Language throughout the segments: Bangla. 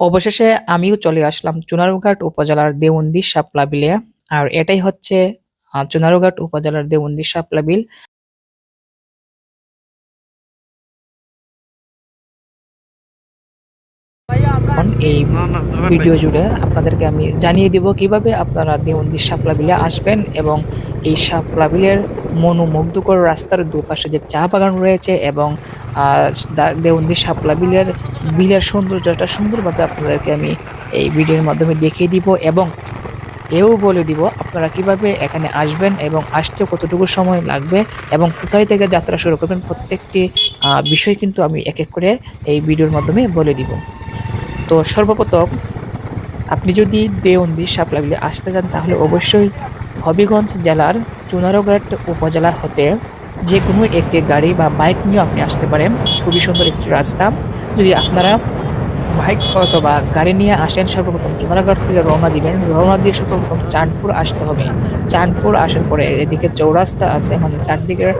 অবশেষে আমিও চলে আসলাম চুনারুঘাট উপজেলার দেওন্দী শাপলা বিলে। আর এটাই হচ্ছে চুনারুঘাট উপজেলার দেওন্দী শাপলা বিল। এই ভিডিও জুড়ে আপনাদেরকে আমি জানিয়ে দিব কীভাবে আপনারা দেওন্দী শাপলা বিলে আসবেন এবং এই শাপলা বিলের মনোমুগ্ধকর রাস্তার দুপাশে যে চা বাগান রয়েছে এবং আহ, দা- দেওন্দী শাপলা বিলের বিলের সৌন্দর্যটা সুন্দরভাবে আপনাদেরকে আমি এই ভিডিওর মাধ্যমে দেখিয়ে দিব এবং এও বলে দিব আপনারা কীভাবে এখানে আসবেন এবং আসতে কতটুকু সময় লাগবে এবং কোথায় থেকে যাত্রা শুরু করবেন প্রত্যেকটি বিষয় কিন্তু আমি এক এক করে এই ভিডিওর মাধ্যমে বলে দিব। তো সর্বপ্রথম আপনি যদি দেওন্দী শাপলাবিলে আসতে চান তাহলে অবশ্যই হবিগঞ্জ জেলার চুনারঘাট উপজেলা হতে যে কোনো একটি গাড়ি বা বাইক নিয়ে আপনি আসতে পারেন। খুবই সুন্দর একটি রাস্তা। যদি আপনারা বাইক অথবা গাড়ি নিয়ে আসেন সর্বপ্রথম চুনারঘাট থেকে রওনা দিবেন। রওনা দিয়ে সর্বপ্রথম চাঁদপুর আসতে হবে। চাঁদপুর আসার পরে এদিকে চৌরাস্তা আছে মানে চারদিকের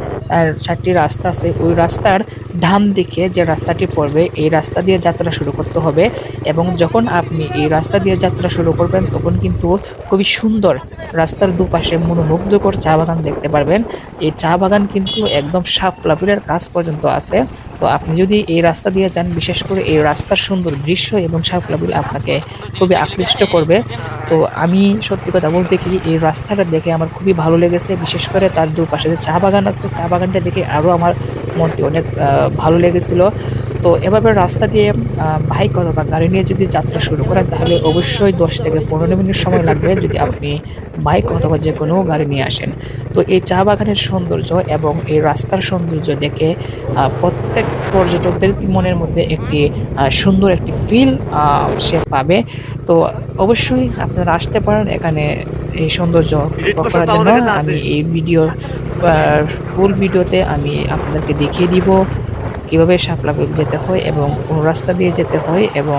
চারটি রাস্তা আছে। ওই রাস্তার ডান দিকে যে রাস্তাটি পড়বে, এই রাস্তা দিয়ে যাত্রা শুরু করতে হবে এবং যখন আপনি এই রাস্তা দিয়ে যাত্রা শুরু করবেন, তখন কিন্তু খুবই সুন্দর রাস্তার দুপাশে মনোমুগ্ধকর চা বাগান দেখতে পারবেন। এই চা বাগান কিন্তু একদম শাপলা ফুলের কাছ পর্যন্ত আছে। তো আপনি যদি এই রাস্তা দিয়ে যান, বিশেষ করে এই রাস্তার সুন্দর দৃশ্য এবং শাপলা ফুল আপনাকে খুবই আকৃষ্ট করবে। তো আমি সত্যি কথা বলতে কি, এই রাস্তাটা দেখে আমার খুবই ভালো লেগেছে। বিশেষ করে তার দুপাশে যে চা বাগান আছে, চা বাগানটা দেখে আরও আমার মনটি অনেক ভালো লেগেছিল। তো এভাবে রাস্তা দিয়ে বাইক অথবা গাড়ি নিয়ে যদি যাত্রা শুরু করেন, তাহলে অবশ্যই দশ থেকে পনেরো মিনিট সময় লাগবে যদি আপনি বাইক অথবা যে কোনো গাড়ি নিয়ে আসেন। তো এই চা বাগানের সৌন্দর্য এবং এই রাস্তার সৌন্দর্য দেখে প্রত্যেক পর্যটকদের মনের মধ্যে একটি সুন্দর একটি ফিল সে পাবে। তো অবশ্যই আপনারা আসতে পারেন এখানে এই সৌন্দর্য করার জন্য। আমি এই ভিডিও ফুল ভিডিওতে আমি আপনাদেরকে দেখিয়ে দিব। কীভাবে শাপলা বিল যেতে হয় এবং কোন রাস্তা দিয়ে যেতে হয় এবং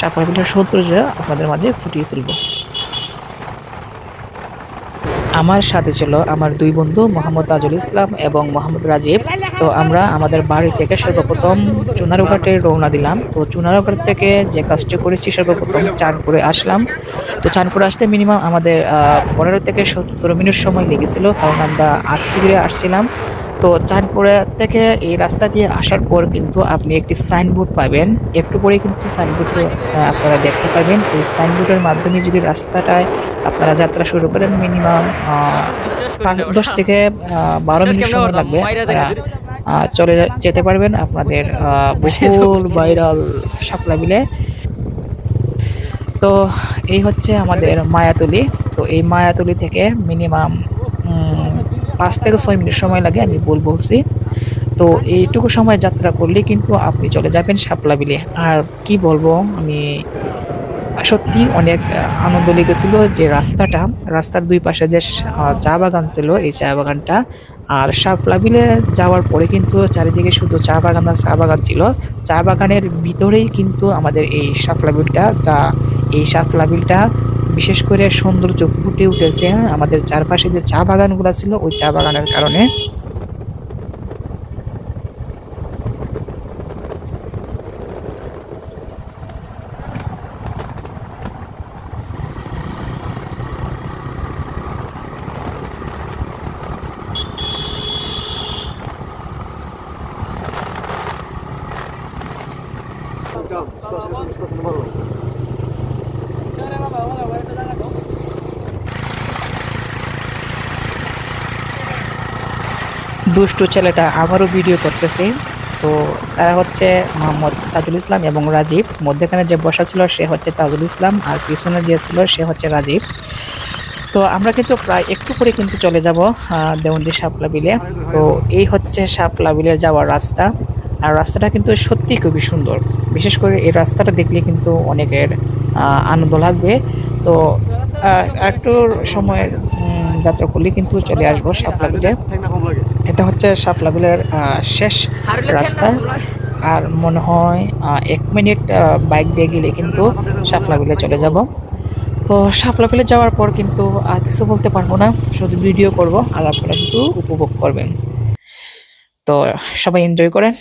শাপলা বিলের সৌন্দর্য আপনাদের মাঝে ফুটিয়ে তুলব। আমার সাথে ছিল আমার দুই বন্ধু মোহাম্মদ তাজুল ইসলাম এবং মোহাম্মদ রাজীব। তো আমরা আমাদের বাড়ি থেকে সর্বপ্রথম চুনারুঘাটে রওনা দিলাম। তো চুনারুঘাট থেকে যে কাজটি করেছি সর্বপ্রথম চাঁদপুরে আসলাম। তো চাঁদপুরে আসতে মিনিমাম আমাদের পনেরো থেকে সত্তর মিনিট সময় লেগেছিল। কারণ আমরা আস্তে ধীরে আসছিলাম। তো চাঁদপুরে থেকে এই রাস্তা দিয়ে আসার পর কিন্তু আপনি একটি সাইনবোর্ড পাবেন। একটু পরে কিন্তু সাইনবোর্ডে আপনারা দেখতে পাবেন এই সাইনবোর্ডের মাধ্যমে যদি রাস্তাটায় আপনারা যাত্রা শুরু করেন মিনিমাম দশ থেকে বারো মিনিট সময় লাগবে। চলে যেতে পারবেন আপনাদের বহুল ভাইরাল শাপলা বিলে তো এই হচ্ছে আমাদের মায়াতলি। তো এই মায়াতলি থেকে মিনিমাম পাঁচ থেকে ছয় মিনিট সময় লাগে, আমি বল বলছি তো এইটুকু সময় যাত্রা করলে কিন্তু আপনি চলে যাবেন শাপলা বিলে। আর কি বলব, আমি সত্যি অনেক আনন্দ লেগেছিল যে রাস্তাটা, রাস্তার দুই পাশে যে চা বাগান ছিল, এই চা বাগানটা। আর শাপলা বিলে যাওয়ার পরে কিন্তু চারিদিকে শুধু চা বাগান আর চা বাগান ছিল। চা বাগানের ভিতরেই কিন্তু আমাদের এই শাপলা বিলটা যা এই শাপলা বিলটা বিশেষ করে সৌন্দর্য ফুটে উঠেছে আমাদের চারপাশে যে চা বাগানগুলো ছিল, ওই চা বাগানের কারণে দুষ্টু ছেলেটা আমারও ভিডিও করতেছে। তো তারা হচ্ছে মোহাম্মদ তাজুল ইসলাম এবং রাজীব। মধ্যখানে যে বসা ছিল সে হচ্ছে তাজুল ইসলাম আর পিছনে যে ছিল সে হচ্ছে রাজীব। তো আমরা কিন্তু প্রায় একটু করে কিন্তু চলে যাব দেওয়ন্দি শাপলা বিলে। তো এই হচ্ছে শাপলা বিলে যাওয়ার রাস্তা। আর রাস্তাটা কিন্তু সত্যি খুবই সুন্দর। বিশেষ করে এই রাস্তাটা দেখলে কিন্তু অনেকের আনন্দ লাগবে। তো একটু সময়ের যাত্রা করলে কিন্তু চলে আসব শাপলা বিলে। এটা হচ্ছে শাপলা বিলের শেষ রাস্তা। আর মনে হয় এক মিনিট বাইক দিয়ে গেলে কিন্তু শাপলা বিলে চলে যাব। তো শাপলা বিলে যাওয়ার পর কিন্তু আর কিছু বলতে পারব না, শুধু ভিডিও করব, আর আপনারা কিন্তু উপভোগ করবেন। তো সবাই এনজয় করেন।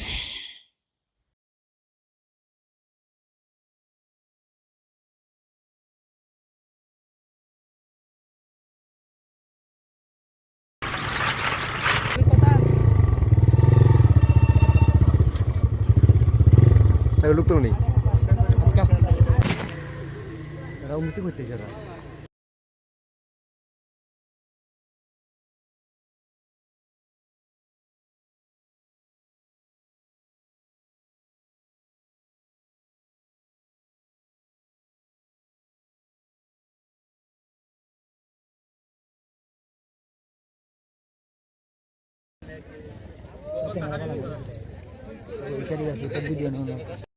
তাহলে লোক তো নেই এরা উন্নতি করতে এরা আম্মু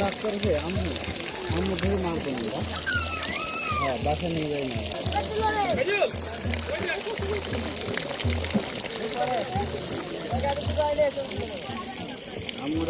লাভ করবে আম্মু আম্মু ধরে মারবো আমরা হ্যাঁ বাসা নিয়ে যাই না। আম্মু